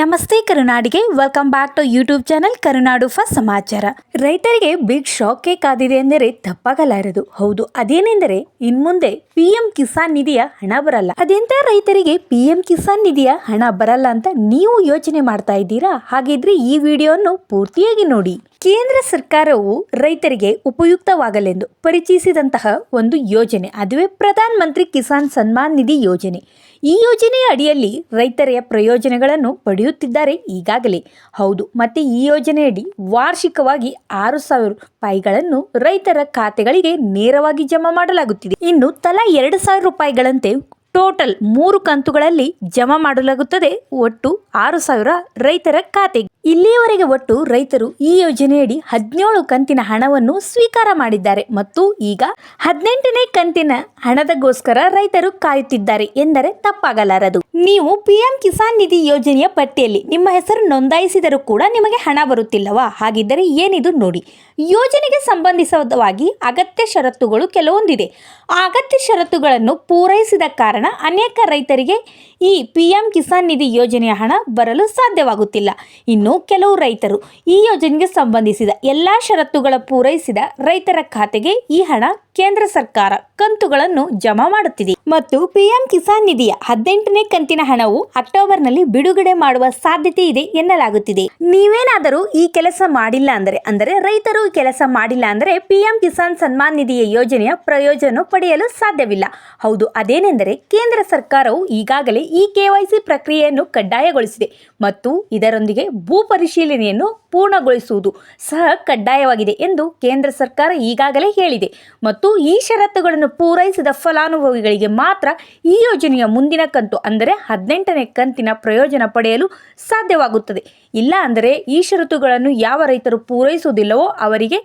ನಮಸ್ತೆ ಕರುನಾಡಿಗೆ welcome back to YouTube channel Karunadu first ಸಮಾಚಾರ. ರೈತರಿಗೆ ಬಿಗ್ ಶಾಕ್ ಕಾದಿದೆ ಎಂದರೆ ತಪ್ಪಾಗಲಾರದು. ಹೌದು, ಅದೇನೆಂದರೆ ಇನ್ಮುಂದೆ ಪಿ ಎಂ ಕಿಸಾನ್ ನಿಧಿಯ ಹಣ ಬರಲ್ಲ. ಅದೆಂತ ರೈತರಿಗೆ ಪಿ ಎಂ ಕಿಸಾನ್ ನಿಧಿಯ ಹಣ ಬರಲ್ಲ ಅಂತ ನೀವು ಯೋಚನೆ ಮಾಡ್ತಾ ಇದ್ದೀರಾ? ಹಾಗಿದ್ರೆ ಈ ವಿಡಿಯೋವನ್ನು ಪೂರ್ತಿಯಾಗಿ ನೋಡಿ. ಕೇಂದ್ರ ಸರ್ಕಾರವು ರೈತರಿಗೆ ಉಪಯುಕ್ತವಾಗಲೆಂದು ಪರಿಚಯಿಸಿದಂತಹ ಒಂದು ಯೋಜನೆ. ಅದುವೇ ಪ್ರಧಾನ ಮಂತ್ರಿ ಕಿಸಾನ್ ಸನ್ಮಾನ್ ನಿಧಿ ಯೋಜನೆ. ಈ ಯೋಜನೆಯ ಅಡಿಯಲ್ಲಿ ರೈತರ ಪ್ರಯೋಜನಗಳನ್ನು ಪಡೆಯುತ್ತಿದ್ದಾರೆ ಈಗಾಗಲೇ. ಹೌದು, ಮತ್ತೆ ಈ ಯೋಜನೆಯಡಿ ವಾರ್ಷಿಕವಾಗಿ ಆರು ಸಾವಿರ ರೂಪಾಯಿಗಳನ್ನು ರೈತರ ಖಾತೆಗಳಿಗೆ ನೇರವಾಗಿ ಜಮಾ ಮಾಡಲಾಗುತ್ತಿದೆ. ಇನ್ನು ತಲಾ ಎರಡು ಸಾವಿರ ರೂಪಾಯಿಗಳಂತೆ ಟೋಟಲ್ ಮೂರು ಕಂತುಗಳಲ್ಲಿ ಜಮಾ ಮಾಡಲಾಗುತ್ತದೆ. ಒಟ್ಟು ಆರು ಸಾವಿರ ರೈತರ ಖಾತೆಗೆ. ಇಲ್ಲಿಯವರೆಗೆ ಒಟ್ಟು ರೈತರು ಈ ಯೋಜನೆಯಡಿ ಹದಿನೇಳು ಕಂತಿನ ಹಣವನ್ನು ಸ್ವೀಕಾರ ಮಾಡಿದ್ದಾರೆ ಮತ್ತು ಈಗ ಹದಿನೆಂಟನೇ ಕಂತಿನ ಹಣದಗೋಸ್ಕರ ರೈತರು ಕಾಯುತ್ತಿದ್ದಾರೆ ಎಂದರೆ ತಪ್ಪಾಗಲಾರದು. ನೀವು ಪಿಎಂ ಕಿಸಾನ್ ನಿಧಿ ಯೋಜನೆಯ ಪಟ್ಟಿಯಲ್ಲಿ ನಿಮ್ಮ ಹೆಸರು ನೋಂದಾಯಿಸಿದರೂ ಕೂಡ ನಿಮಗೆ ಹಣ ಬರುತ್ತಿಲ್ಲವಾ? ಹಾಗಿದ್ದರೆ ಏನಿದು ನೋಡಿ. ಯೋಜನೆಗೆ ಸಂಬಂಧಿಸಿದವಾಗಿ ಅಗತ್ಯ ಷರತ್ತುಗಳು ಕೆಲವೊಂದಿದೆ. ಆ ಅಗತ್ಯ ಷರತ್ತುಗಳನ್ನು ಪೂರೈಸಿದ ಕಾರಣ ಅನೇಕ ರೈತರಿಗೆ ಈ ಪಿಎಂ ಕಿಸಾನ್ ನಿಧಿ ಯೋಜನೆಯ ಹಣ ಬರಲು ಸಾಧ್ಯವಾಗುತ್ತಿಲ್ಲ. ಇನ್ನು ಕೆಲವು ರೈತರು ಈ ಯೋಜನೆಗೆ ಸಂಬಂಧಿಸಿದ ಎಲ್ಲ ಷರತ್ತುಗಳ ಪೂರೈಸಿದ ರೈತರ ಖಾತೆಗೆ ಈ ಹಣ ಕೇಂದ್ರ ಸರ್ಕಾರ ಕಂತುಗಳನ್ನು ಜಮಾ ಮಾಡುತ್ತಿದೆ. ಮತ್ತು ಪಿಎಂ ಕಿಸಾನ್ ನಿಧಿಯ ಹದಿನೆಂಟನೇ ಕಂತಿನ ಹಣವು ಅಕ್ಟೋಬರ್ನಲ್ಲಿ ಬಿಡುಗಡೆ ಮಾಡುವ ಸಾಧ್ಯತೆ ಇದೆ ಎನ್ನಲಾಗುತ್ತಿದೆ. ನೀವೇನಾದರೂ ಈ ಕೆಲಸ ಮಾಡಿಲ್ಲ ಅಂದರೆ ಅಂದರೆ ರೈತರು ಈ ಕೆಲಸ ಮಾಡಿಲ್ಲ ಅಂದರೆ ಪಿಎಂ ಕಿಸಾನ್ ಸನ್ಮಾನ್ ನಿಧಿಯ ಯೋಜನೆಯ ಪ್ರಯೋಜನ ಪಡೆಯಲು ಸಾಧ್ಯವಿಲ್ಲ. ಹೌದು, ಅದೇನೆಂದರೆ ಕೇಂದ್ರ ಸರ್ಕಾರವು ಈಗಾಗಲೇ ಈ ಕೆವೈಸಿ ಪ್ರಕ್ರಿಯೆಯನ್ನು ಕಡ್ಡಾಯಗೊಳಿಸಿದೆ ಮತ್ತು ಇದರೊಂದಿಗೆ ಭೂ ಪರಿಶೀಲನೆಯನ್ನು ಪೂರ್ಣಗೊಳಿಸುವುದು ಸಹ ಕಡ್ಡಾಯವಾಗಿದೆ ಎಂದು ಕೇಂದ್ರ ಸರ್ಕಾರ ಈಗಾಗಲೇ ಹೇಳಿದೆ. ಮತ್ತು ಈ ಷರತ್ತುಗಳನ್ನು ಪೂರೈಸಿದ ಫಲಾನುಭವಿಗಳಿಗೆ ಮಾತ್ರ ಈ ಯೋಜನೆಯ ಮುಂದಿನ ಕಂತು, ಅಂದರೆ ಹದಿನೆಂಟನೇ ಕಂತಿನ ಪ್ರಯೋಜನ ಪಡೆಯಲು ಸಾಧ್ಯವಾಗುತ್ತದೆ. ಇಲ್ಲ ಅಂದರೆ ಈ ಷರತ್ತುಗಳನ್ನು ಯಾವ ರೈತರು ಪೂರೈಸುವುದಿಲ್ಲವೋ ಅವರಿಗೆ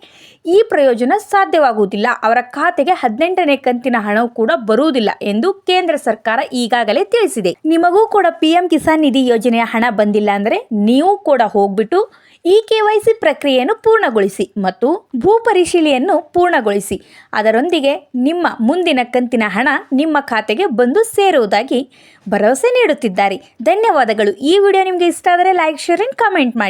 ಈ ಪ್ರಯೋಜನ ಸಾಧ್ಯವಾಗುವುದಿಲ್ಲ. ಅವರ ಖಾತೆಗೆ ಹದಿನೆಂಟನೇ ಕಂತಿನ ಹಣವು ಕೂಡ ಬರುವುದಿಲ್ಲ ಎಂದು ಕೇಂದ್ರ ಸರ್ಕಾರ ಈಗಾಗಲೇ ತಿಳಿಸಿದೆ. ನಿಮಗೂ ಕೂಡ ಪಿ ಎಂ ಕಿಸಾನ್ ನಿಧಿ ಯೋಜನೆಯ ಹಣ ಬಂದಿಲ್ಲ ಅಂದರೆ ನೀವು ಕೂಡ ಹೋಗ್ಬಿಟ್ಟು ಈ ಕೆ ವೈ ಸಿ ಪ್ರಕ್ರಿಯೆಯನ್ನು ಪೂರ್ಣಗೊಳಿಸಿ ಮತ್ತು ಭೂ ಪರಿಶೀಲನೆಯನ್ನು ಪೂರ್ಣಗೊಳಿಸಿ. ಅದರೊಂದಿಗೆ ನಿಮ್ಮ ಮುಂದಿನ ಕಂತಿನ ಹಣ ನಿಮ್ಮ ಖಾತೆಗೆ ಬಂದು ಸೇರುವುದಾಗಿ ಭರವಸೆ ನೀಡುತ್ತಿದ್ದಾರೆ. ಧನ್ಯವಾದಗಳು. ಈ ವಿಡಿಯೋ ನಿಮಗೆ ಇಷ್ಟ ಆದರೆ ಲೈಕ್, ಶೇರ್ ಆ್ಯಂಡ್ ಕಮೆಂಟ್ ಮಾಡಿ.